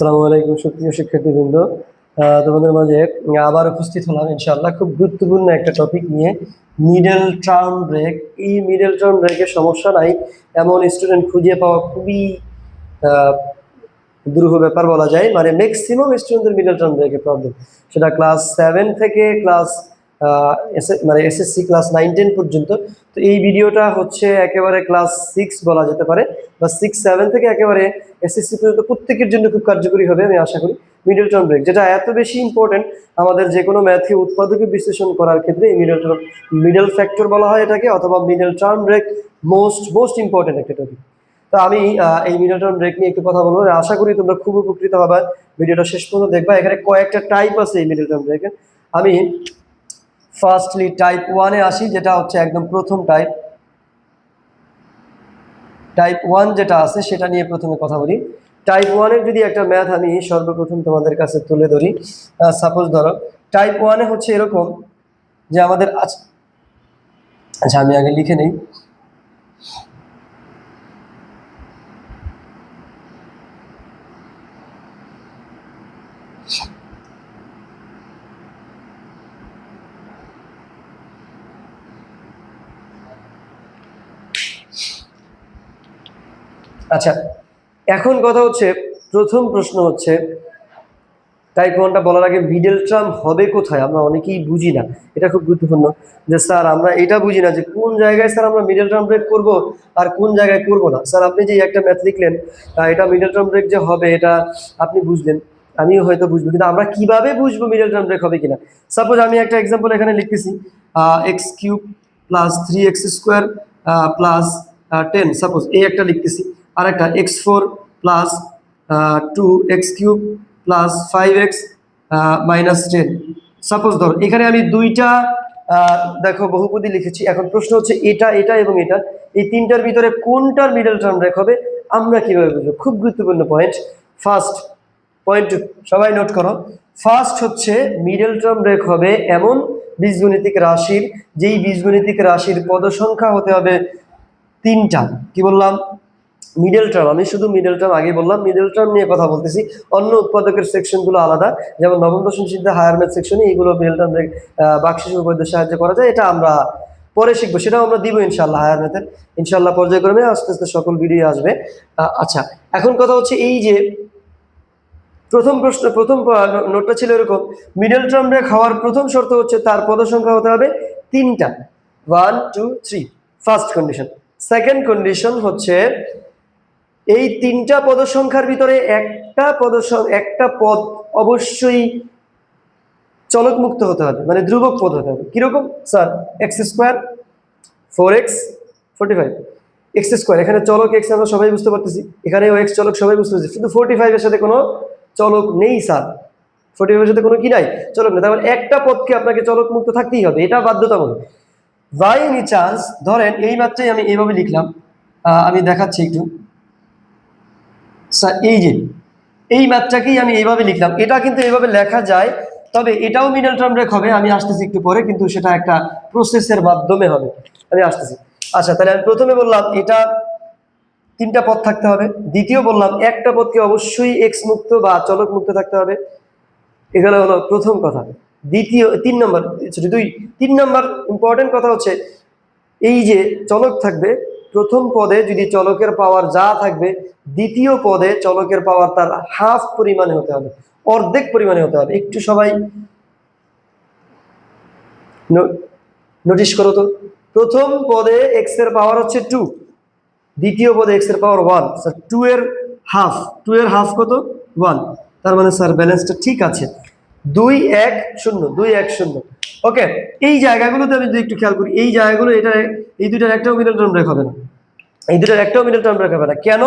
আসসালামু আলাইকুম সুপ্রিয় শিক্ষার্থীবৃন্দ। তোমাদের মাঝে আবার উপস্থিত হলাম, ইনশাআল্লাহ। খুব গুরুত্বপূর্ণ একটা টপিক নিয়ে। মিডল টার্ম ব্রেক এই মিডল টার্ম ব্রেকের সমস্যা নাই, এমন স্টুডেন্ট খুঁজে পাওয়া খুবই দুরূহ ব্যাপার বলা যায়। মানে ম্যাক্সিমাম স্টুডেন্টদের মিডল টার্ম ব্রেকের প্রবলেম সেটা ক্লাস সেভেন থেকে ক্লাস মানে এসএসসি ক্লাস নাইন টেন পর্যন্ত। তো এই ভিডিওটা হচ্ছে একেবারে ক্লাস সিক্স বলা যেতে পারে। বা সিক্স সেভেন থেকে একেবারে এসএসসি পর্যন্ত প্রত্যেকের জন্য খুব কার্যকরী হবে আমি আশা করি। মিডল টার্ম ব্রেক যেটা এত বেশি ইম্পর্টেন্ট আমাদের যে কোনো ম্যাথে উৎপাদকে বিশ্লেষণ করার ক্ষেত্রে এই মিডল টার্ম মিডল ফ্যাক্টর বলা হয় এটাকে, অথবা middle term break most most important একটা টপিক তো আমি এই মিডল টার্ম ব্রেক নিয়ে একটু কথা বলব। আশা করি তোমরা খুব উপকৃত হবে। ভিডিওটা শেষ পর্যন্ত দেখবা। এখানে কয়েকটা টাইপ আছে এই মিডল টার্ম ব্রেকের আমি ফার্স্টলি টাইপ ওয়ানে আসি, যেটা হচ্ছে একদম প্রথম টাইপ টাইপ ওয়ান যেটা আছে, সেটা নিয়ে প্রথমে কথা বলি। টাইপ ওয়ানের যদি একটা ম্যাথ আমি সর্বপ্রথম তোমাদের কাছে তুলে ধরি সাপোজ ধরো টাইপ ওয়ানে হচ্ছে এরকম যে আমাদের আচ্ছা আমি আগে লিখে নেই। আচ্ছা এখন কথা হচ্ছে, প্রথম প্রশ্ন হচ্ছে টাইপ ওয়ানটা বলার আগে মিডল টার্ম হবে কোথায়? আমরা অনেকেই বুঝি না, এটা খুব গুরুত্বপূর্ণ যে স্যার, আমরা এটা বুঝি না যে কোন জায়গায় স্যার আমরা মিডল টার্ম ব্রেক করব আর কোন জায়গায় করব না। স্যার, আপনি যে একটা ম্যাথ লিখলেন এটা মিডল টার্ম ব্রেক যে হবে, এটা আপনি বুঝলেন, আমিও হয়তো বুঝব, কিন্তু আমরা কীভাবে বুঝব মিডল টার্ম ব্রেক হবে কিনা? সাপোজ আমি একটা এক্সাম্পল এখানে লিখতেছি x cube plus three x square plus ten suppose এই একটা লিখতেছি। আর একটা x four plus two x cube plus five x minus ten suppose ধর, এখানে আমি দুইটা দেখো বহুপদী লিখেছি। এখন প্রশ্ন হচ্ছে এটা এটা এবং এটা। এই তিনটার ভিতরে কোনটার মিডল টার্ম ব্রেক হবে, আমরা কীভাবে বুঝব? খুব গুরুত্বপূর্ণ পয়েন্ট ফার্স্ট পয়েন্ট সবাই নোট করো। ফার্স্ট হচ্ছে মিডল টার্ম ব্রেক হবে এমন বীজগণিতিক রাশির, যেই বীজগণিতিক রাশির পদসংখ্যা হতে হবে তিনটা। কি বললাম? মিডল টার্ম আমি শুধু মিডল টার্ম আগে বললাম মিডল টার্ম নিয়ে কথা বলতেছি। অন্য উৎপাদকের সেকশনগুলো আলাদা, যেমন নবম, দশম সিদ্ধা হায়ার ম্যাথ সেকশনে এইগুলো মিডল টার্ম বাক্সিস উপপাদ্যের সাহায্য করা যায়। এটা আমরা পরে শিখব, সেটাও আমরা দিব ইনশাল্লাহ হায়ার ম্যাথের ইনশাল্লাহ পর্যায়ক্রমে আস্তে আস্তে সকল ভিডিও আসবে। আচ্ছা এখন কথা হচ্ছে এই যে প্রথম প্রশ্ন, প্রথম নোটটা ছিল এরকম মিডল টার্ম ব্রেক হওয়ার প্রথম শর্ত হচ্ছে তার পদ সংখ্যা হতে হবে তিনটা। One two three first condition second condition হচ্ছে এই তিনটা পদ সংখ্যার ভিতরে একটা পদ একটা পদ অবশ্যই চলক মুক্ত হতে হবে মানে ধ্রুবক পদ হতে হবে। কীরকম? Sir, x square four x forty five. X square, এখানে চলক এক্স আমরা সবাই বুঝতে পারতেছি। এখানে ও এক্স চলক সবাই বুঝতে পারছি কিন্তু ফোর্টি ফাইভের সাথে কোনো চলক নেই, স্যার। ফোর্টি ফাইভের সাথে কোনো কি নাই? চলক নেই। তারপর একটা পদকে আপনাকে চলক মুক্ত থাকতেই হবে। এটা বাধ্যতামূলক। বাই এনি চান্স ধরেন, এই মাত্রাই আমি এইভাবে লিখলাম। আমি দেখাচ্ছি একটু। স্যার, এই যে, এই ম্যাথটাকেই আমি এইভাবে লিখলাম। এটা কিন্তু এইভাবে লেখা যায়, তবে এটাও মিডল টার্ম ব্রেক হবে, আমি আসতেছি একটু পরে, কিন্তু সেটা একটা প্রসেসের মাধ্যমে হবে। আমি আসতেছি। আচ্ছা তাহলে আমি প্রথমে বললাম, এটা তিনটা পথ থাকতে হবে। দ্বিতীয় বললাম, একটা পথকে অবশ্যই এক্স মুক্ত বা চলক মুক্ত থাকতে হবে। এখানে হলো প্রথম কথা। দ্বিতীয়, তিন নম্বর দুই, তিন নম্বর ইম্পর্টেন্ট কথা হচ্ছে, এই যে চলক থাকবে প্রথম পদে যদি চলকের পাওয়ার যা থাকবে, দ্বিতীয় পদে চলকের পাওয়ার তার হাফ পরিমাণে হতে হবে, অর্ধেক পরিমাণে হতে হবে। একটু সবাই নোটিশ করো তো। প্রথম পদে এক্সের পাওয়ার হচ্ছে টু দ্বিতীয় পদে এক্সের পাওয়ার ওয়ান স্যার টু এর হাফ টু এর হাফ কত? ওয়ান তার মানে স্যার ব্যালেন্সটা ঠিক আছে। দুই এক শূন্য, দুই এক শূন্য। ওকে এই জায়গাগুলোতে আমি যদি একটু খেয়াল করি, এই জায়গাগুলো, এটা, এই দুইটার একটাও মিডল টার্ম ব্রেক হবে না। এই দুটার একটাও মিডল টার্ম ব্রেক হবে না। কেন?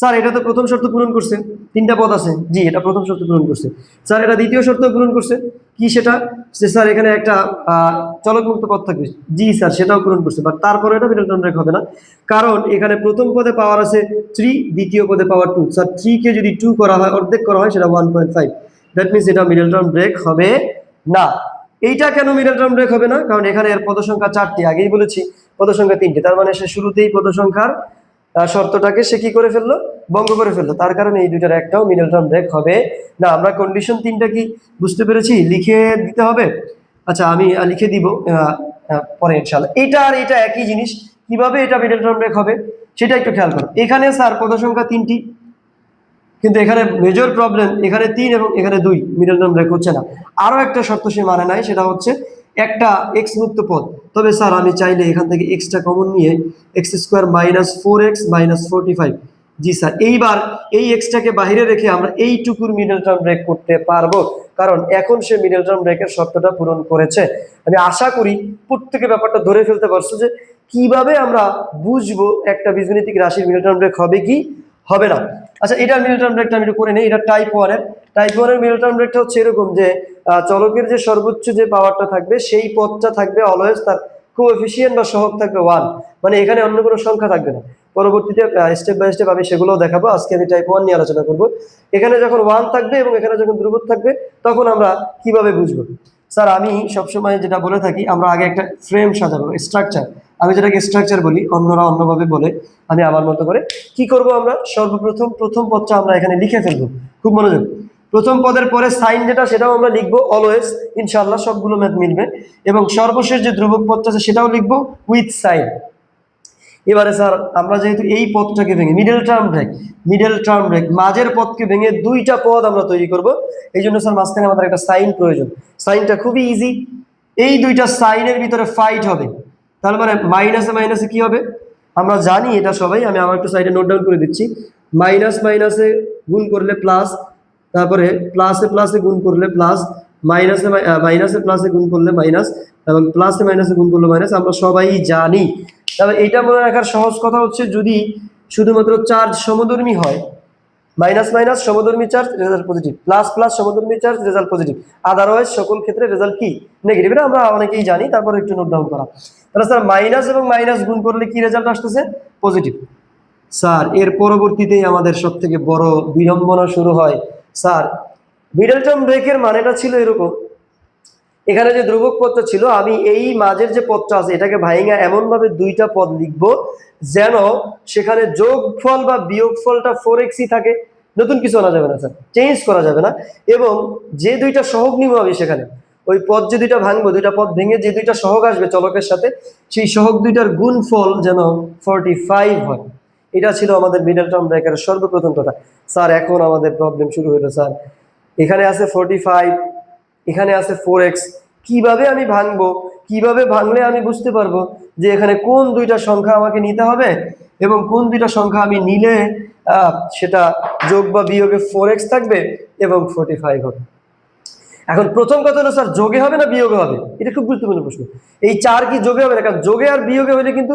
স্যার, এটা তো প্রথম শর্ত পূরণ করছে। তিনটা পদ আছে। জি, এটা প্রথম শর্ত পূরণ করছে। স্যার, এটা দ্বিতীয় শর্ত পূরণ করছে। কি সেটা? যে স্যার, এখানে একটা চলকমুক্ত পদ থাকবে। জি, স্যার, সেটাও পূরণ করছে। বাট তারপরে এটা মিডল টার্ম ব্রেক হবে না। কারণ এখানে প্রথম পদে পাওয়ার আছে থ্রি দ্বিতীয় পদে পাওয়ার টু স্যার থ্রিকে যদি টু করা হয়, অর্ধেক করা হয়, সেটা one point five that means এটা মিডল টার্ম ব্রেক হবে না। এইটা কেন মিডল টার্ম ব্রেক হবে না? কারণ এখানে এর পদ সংখ্যা চারটি, আগেই বলেছি পদ সংখ্যা তিনটি। তার মানে সে শুরুতেই পদ সংখ্যার শর্তটাকে সে কি করে ফেলল? ভঙ্গ করে ফেলল। তার কারণে এই দুইটার একটাও মিডল টার্ম ব্রেক হবে না। আমরা কন্ডিশন তিনটা কি বুঝতে পেরেছি? লিখে দিতে হবে? আচ্ছা আমি লিখে দিব পরে ইনশাল্লাহ এটা আর এটা একই জিনিস। কীভাবে এটা মিডল টার্ম ব্রেক হবে? সেটা একটু খেয়াল করো। এখানে স্যার পদ সংখ্যা তিনটি। কিন্তু এখানে মেজর প্রবলেম এখানে তিন এবং এখানে দুই মিডল টার্ম ব্রেক হচ্ছে না। আরও একটা শর্ত সে মানে নাই, সেটা হচ্ছে একটা এক্স মুক্ত পদ। তবে স্যার, আমি চাইলে এখান থেকে এক্সটা কমন নিয়ে x square minus four x minus forty five জি স্যার, এইবার এই এক্সটাকে বাইরে রেখে আমরা এইটুকুর মিডল টার্ম ব্রেক করতে পারব। কারণ এখন সে মিডল টার্ম ব্রেকের শর্তটা পূরণ করেছে। আমি আশা করি প্রত্যেকে ব্যাপারটা ধরে ফেলতে পারছ যে কীভাবে আমরা বুঝব একটা বীজগণিতিক রাশির মিডল টার্ম ব্রেক হবে কি? হবে না। আচ্ছা এটার মিডল টার্ম ব্রেকটা আমি একটু করে নেই, এটা টাইপ ওয়ানের টাইপ ওয়ানের মিডল টার্ম ব্রেকটা হচ্ছে এরকম যে চলকের যে সর্বোচ্চ যে পাওয়ারটা থাকবে, সেই পথটা থাকবে অলওয়েজ তার কোএফিসিয়েন্ট বা সহগ থাকবে ওয়ান মানে এখানে অন্য কোনো সংখ্যা থাকবে না। পরবর্তীতে স্টেপ বাই স্টেপ আমি সেগুলোও দেখাবো। আজকে আমি টাইপ ওয়ান নিয়ে আলোচনা করব। এখানে যখন ওয়ান থাকবে এবং এখানে যখন ধ্রুবক থাকবে, তখন আমরা কীভাবে বুঝব? স্যার, আমি সবসময় যেটা বলে থাকি, আমরা আগে একটা ফ্রেম সাজাবো স্ট্রাকচার আমি যেটাকে স্ট্রাকচার বলি, অন্যরা অন্যভাবে বলে আমি আমার মতো করে, কি করব আমরা? সর্বপ্রথম প্রথম পদটা আমরা এখানে লিখে ফেলব। খুব মনোযোগ। প্রথম পদের পরে সাইন যেটা, সেটাও আমরা লিখব অলওয়েজ ইনশাল্লাহ সবগুলো ম্যাথ মিলবে। এবং সর্বশেষ যে ধ্রুবক পদটা আছে, সেটাও লিখব উইথ সাইন এবারে স্যার আমরা যেহেতু এই পদটাকে ভেঙে middle term break middle term break মাঝের পদকে ভেঙে দুইটা পদ আমরা তৈরি করব। এই জন্য স্যার মাঝখানে আমাদের একটা সাইন প্রয়োজন। সাইনটা খুবই ইজি এই দুইটা সাইনের ভিতরে ফাইট হবে। তার মানে মাইনাসে মাইনাসে কি হবে? আমরা জানি এটা সবাই, আমি আমার একটু সাইডে নোট ডাউন করে দিচ্ছি। মাইনাস মাইনাসে গুণ করলে প্লাস তারপরে প্লাসে প্লাসে গুণ করলে প্লাস মাইনাসে মাইনাসে প্লাসে গুণ করলে মাইনাস এবং প্লাসে মাইনাসে গুণ করলে মাইনাস আমরা সবাই জানি। তবে এটা মনে রাখার সহজ কথা হচ্ছে, যদি শুধুমাত্র চার্জ সমধর্মী হয় minus minus সমধর্মী charge result positive plus plus সমধর্মী charge result positive otherwise সকল ক্ষেত্রে রেজাল্ট কি? নেগেটিভ এটা আমরা অনেকেই জানি, তারপর একটু নোট ডাউন করা। তাহলে স্যার, মাইনাস এবং মাইনাস গুণ করলে কি রেজাল্ট আসতেছে? পজিটিভ স্যার, এর পরবর্তীতেই আমাদের সব থেকে বড় বিড়ম্বনা শুরু হয়। স্যার মিডল টার্ম ব্রেকের মানেটা ছিল এরকম। এখানে যে ধ্রুবক পদটা ছিল, আমি এই মাঝের যে পদটা আছে, এটাকে ভাইঙ্গা এমনভাবে দুইটা পদ লিখব যেন সেখানে যোগফল বা বিয়োগফলটা ফোর এক্সই থাকে। নতুন কিছু আনা যাবে না, স্যার। চেঞ্জ করা যাবে না। এবং যে দুইটা সহগ নিব আমি সেখানে ওই পদ যে দুইটা ভাঙবো, দুইটা পদ ভেঙে যে দুইটা সহগ আসবে চলকের সাথে, সেই সহগ দুইটার গুণ ফল যেন ফর্টি ফাইভ হয়। এটা ছিল আমাদের মিডল টার্ম ব্রেকের সর্বপ্রথম কথা। স্যার, এখন আমাদের প্রবলেম শুরু হলো, স্যার। এখানে আছে ফোরটি ফাইভ এখানে আছে ফোর এক্স কীভাবে আমি ভাঙবো? কীভাবে ভাঙলে আমি বুঝতে পারব যে এখানে কোন দুইটা সংখ্যা আমাকে নিতে হবে এবং কোন দুইটা সংখ্যা আমি নিলে সেটা যোগ বা বিয়োগে ফোর এক্স থাকবে এবং ফোরটি ফাইভ হবে? এখন প্রথম কথা হলো, স্যার, যোগে হবে না বিয়োগে হবে? এটা খুব গুরুত্বপূর্ণ প্রশ্ন। এই চার কি যোগে হবে না? কারণ যোগে আর বিয়োগে হলে কিন্তু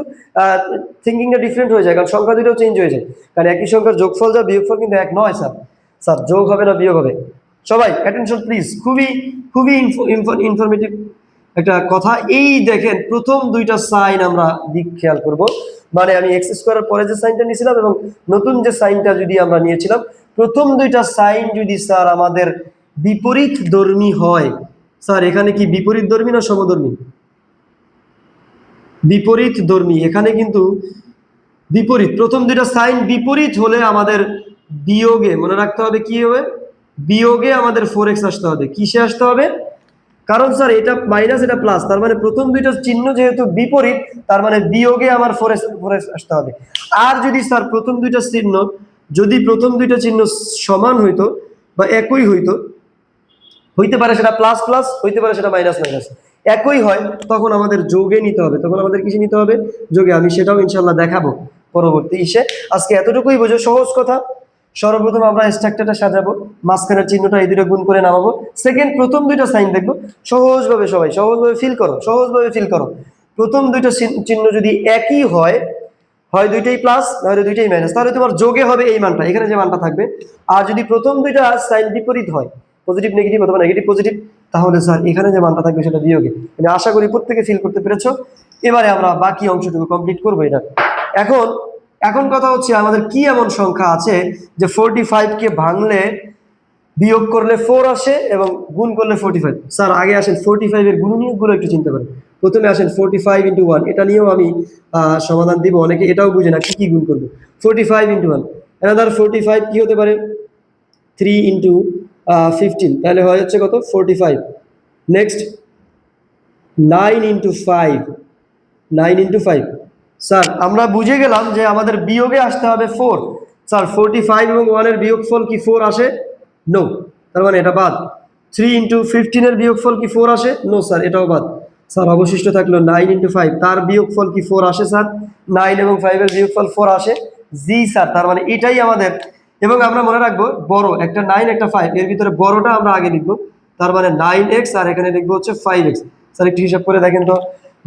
থিঙ্কিংটা ডিফারেন্ট হয়ে যায়, কারণ সংখ্যা দুটোও চেঞ্জ হয়ে যায়। কারণ একই সংখ্যার যোগফল যা বিয়োগফল কিন্তু এক নয়, স্যার। স্যার, যোগ হবে না বিয়োগ হবে? সবাই অ্যাটেনশন প্লিজ খুবই খুবই ইনফরমেটিভ একটা কথা। এই দেখেন, প্রথম দুইটা সাইন আমরা দিক খেয়াল করব। মানে আমি এক্স স্কোয়ারের পরে যে সাইনটা নিয়েছিলাম এবং নতুন যে সাইনটা যদি আমরা নিয়েছিলাম, প্রথম দুইটা সাইন যদি, স্যার, আমাদের বিপরীত ধর্মী হয়। স্যার, এখানে কি বিপরীত ধর্মী না সমধর্মী? বিপরীত ধর্মী। এখানে কিন্তু বিপরীত। প্রথম দুইটা সাইন বিপরীত হলে আমাদের বিয়োগে মনে রাখতে হবে কি হবে? বিয়োগে আমাদের ফোর এক্স আসতে হবে। কিসে আসতে হবে? কারণ স্যার, এটা মাইনাস এটা প্লাস তার মানে প্রথম দুইটা চিহ্ন যেহেতু বিপরীত, তার মানে বিয়োগে আমার ফোর এক্স ফোর এক্স আসতে হবে। আর যদি স্যার প্রথম দুইটা চিহ্ন, যদি প্রথম দুইটা চিহ্ন সমান হইতো বা একই হইতো হইতে পারে সেটা প্লাস প্লাস হইতে পারে সেটা মাইনাস মাইনাস একই হয়, তখন আমাদের যোগে নিতে হবে। তখন আমাদের কিছু নিতে হবে? যোগে। আমি সেটাও ইনশাল্লাহ দেখাবো পরবর্তী ইসে। আজকে এতটুকুই বোঝো, সহজ কথা। সর্বপ্রথম আমরা স্ট্রাকচারটা সাজাবো, মাঝখানের চিহ্নটা এই দুটো গুণ করে নামাবো। সেকেন্ড প্রথম দুইটা সাইন দেখব। সহজভাবে সবাই, সহজভাবে ফিল করো, সহজভাবে ফিল করো। প্রথম দুইটা চিহ্ন- যদি একই হয় হয় দুইটাই প্লাস নাহলে দুইটাই মাইনাস তাহলে তোমার যোগে হবে এই মানটা। এখানে যে মানটা থাকবে। আর যদি প্রথম দুইটা সাইন বিপরীত হয় পজিটিভ নেগেটিভ অথবা নেগেটিভ পজিটিভ তাহলে স্যার এখানে যে মানটা থাকবে সেটা বিয়োগে। আমি আশা করি প্রত্যেকে ফিল করতে পেরেছ। এবারে আমরা বাকি অংশটুকু কমপ্লিট করব এটা। এখন এখন কথা হচ্ছে আমাদের কি এমন সংখ্যা আছে যে ফোরটি ফাইভকে ভাঙলে বিয়োগ করলে ফোর আসে এবং গুণ করলে ফোরটি ফাইভ স্যার আগে আসেন ফোরটি ফাইভের গুণনীয়কগুলো একটু চিন্তা করেন। প্রথমে আসেন ফোরটি ফাইভ ইন্টু ওয়ান এটা নিয়েও আমি সমাধান দিব। অনেকে এটাও বুঝে না, কি কি গুণ করব। Forty five into one another forty five কী হতে পারে? থ্রি ইন্টু ফিফটিন তাহলে হয়ে যাচ্ছে কত? Forty five next nine into five nine into five sir আমরা বুঝে গেলাম যে আমাদের বিয়োগে আসতে হবে ফোর স্যার ফোরটি ফাইভ এবং ওয়ানের বিয়োগফল কি ফোর আসে? নো তার মানে এটা বাদ। থ্রি ইন্টু ফিফটিনের বিয়োগফল কি ফোর আসে? নো স্যার এটাও বাদ। স্যার অবশিষ্ট থাকল নাইন ইন্টু ফাইভ তার বিয়োগফল কি ফোর আসে স্যার নাইন এবং ফাইভের বিয়োগফল ফোর আসে। জি স্যার তার মানে এটাই আমাদের এবং আমরা মনে রাখব বড়, একটা নাইন একটা ফাইভ এর ভিতরে বড়টা আমরা আগে লিখব। তার মানে নাইন এক্স আর এখানে লিখব হচ্ছে ফাইভ এক্স স্যার একটু হিসাব করে দেখেন তো।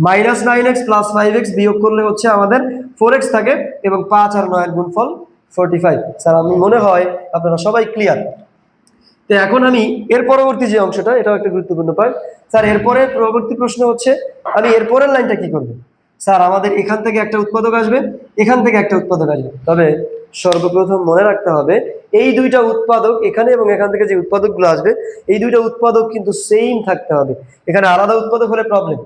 Minus nine x plus five x বিয়োগ করলে হচ্ছে আমাদের ফোর এক্স থাকে এবং পাঁচ আর নয়ের গুণফল ফোরটি ফাইভ স্যার আমি মনে হয় আপনারা সবাই ক্লিয়ার তো এখন আমি এর পরবর্তী যে অংশটা, এটাও একটা গুরুত্বপূর্ণ পয়েন্ট স্যার এরপরে পরবর্তী প্রশ্ন হচ্ছে, আমি এরপরের লাইনটা কি করব? স্যার আমাদের এখান থেকে একটা উৎপাদক আসবে, এখান থেকে একটা উৎপাদক আসবে। তবে সর্বপ্রথম মনে রাখতে হবে, এই দুইটা উৎপাদক এখানে এবং এখান থেকে যে উৎপাদকগুলো আসবে, এই দুইটা উৎপাদক কিন্তু সেম থাকতে হবে। এখানে আলাদা উৎপাদক হলে প্রবলেম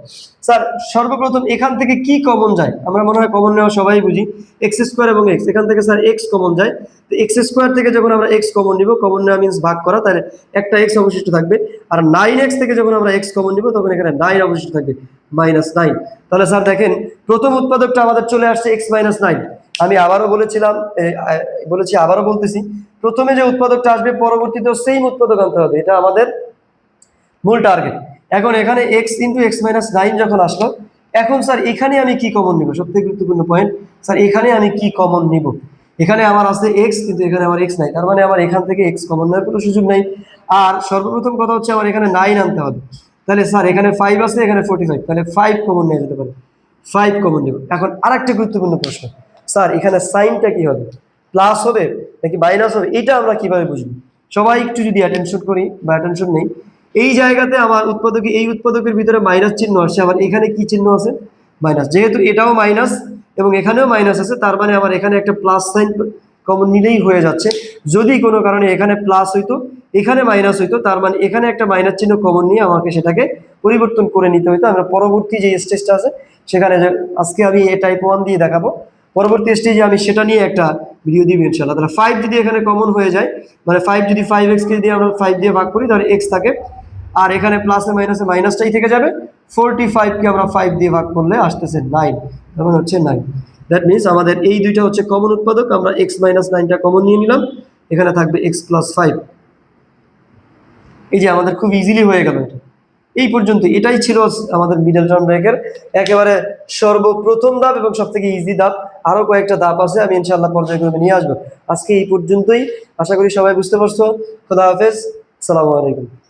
স্যার, সর্বপ্রথম এখান থেকে কি কমন যায়? আমরা মনে হয় কমন নেওয়া সবাই বুঝি। এক্স স্কোয়ার এবং এক্স এখান থেকে স্যার এক্স কমন যায়। তো এক্স স্কোয়ার থেকে যখন আমরা এক্স কমন নিব কমন নেওয়া মিনস ভাগ করা, তাহলে একটা এক্স অবশিষ্ট থাকবে। আর নাইন এক্স থেকে যখন আমরা এক্স কমন নিব, তখন এখানে নাইন অবশিষ্ট থাকবে মাইনাস নাইন তাহলে স্যার দেখেন, প্রথম উৎপাদকটা আমাদের চলে আসছে এক্স মাইনাস নাইন আমি আবারও বলেছিলাম বলেছি, আবারও বলতেছি, প্রথমে যে উৎপাদকটা আসবে, পরবর্তীতে সেম উৎপাদক আনতে হবে। এটা আমাদের মূল টার্গেট এখন এখানে x into x minus nine যখন আসলো, এখন স্যার এখানে আমি কি কমন নিব? সবথেকে গুরুত্বপূর্ণ পয়েন্ট স্যার এখানে আমি কি কমন নিব? এখানে আমার আছে এক্স কিন্তু এখানে আমার এক্স নাই। তার মানে আমার এখান থেকে এক্স কমন নেওয়ার কোনো সুযোগ নাই। আর সর্বপ্রথম কথা হচ্ছে আমার এখানে নাইন আনতে হবে। তাহলে স্যার এখানে ফাইভ আছে, এখানে ফোর্টি ফাইভ তাহলে ফাইভ কমন নিয়ে যেতে পারে। ফাইভ কমন নেব। এখন আরেকটা গুরুত্বপূর্ণ প্রশ্ন। স্যার, এখানে সাইনটা কি হবে? প্লাস হবে নাকি মাইনাস হবে? এটা আমরা কীভাবে বুঝব? সবাই একটু যদি অ্যাটেনশন করি বা অ্যাটেনশন নেই, এই জায়গাতে আমার উৎপাদকে, এই উৎপাদকের ভিতরে মাইনাস চিহ্ন আসছে, আবার এখানে কি চিহ্ন আছে? মাইনাস। যেহেতু এটাও মাইনাস এবং এখানেও মাইনাস আছে, তার মানে আমার এখানে একটা প্লাস সাইন কমন নিলেই হয়ে যাচ্ছে। যদি কোনো কারণে এখানে প্লাস হইতো, এখানে মাইনাস হইতো, তার মানে এখানে একটা মাইনাস চিহ্ন কমন নিয়ে আমাকে সেটাকে পরিবর্তন করে নিতে হইতো। আমরা পরবর্তী যে স্টেজটা আছে, সেখানে আজকে আমি এ টাইপ ওয়ান দিয়ে দেখাবো। পরবর্তী স্টেজে আমি সেটা নিয়ে একটা ভিডিও দিব ইনশাল্লাহ তাহলে ফাইভ যদি এখানে কমন হয়ে যায় মানে ফাইভ যদি ফাইভ এক্সকে যদি আমরা ফাইভ দিয়ে ভাগ করি, তাহলে এক্স থাকে। আর এখানে প্লাসে মাইনাসে মাইনাসটাই থেকে যাবে। ফোরটি ফাইভকে আমরা ফাইভ দিয়ে ভাগ করলে আসতেছে নাইন তখন হচ্ছে নাইন দ্যাট মিনস আমাদের এই দুইটা হচ্ছে কমন উৎপাদক, আমরা এক্স মাইনাস নাইনটা কমন নিয়ে নিলাম। এখানে থাকবে এক্স প্লাস ফাইভ এই যে আমাদের খুব ইজিলি হয়ে গেল এটা। এই পর্যন্ত এটাই ছিল আমাদের মিডল টার্ম ব্রেকের একেবারে সর্বপ্রথম ধাপ এবং সব থেকে ইজি ধাপ। আরও কয়েকটা ধাপ আছে, আমি ইনশাল্লাহ পর্যায়ক্রমে নিয়ে আসব। আজকে এই পর্যন্তই। আশা করি সবাই বুঝতে পারছ। খোদা হাফেজ। সালামু আলাইকুম।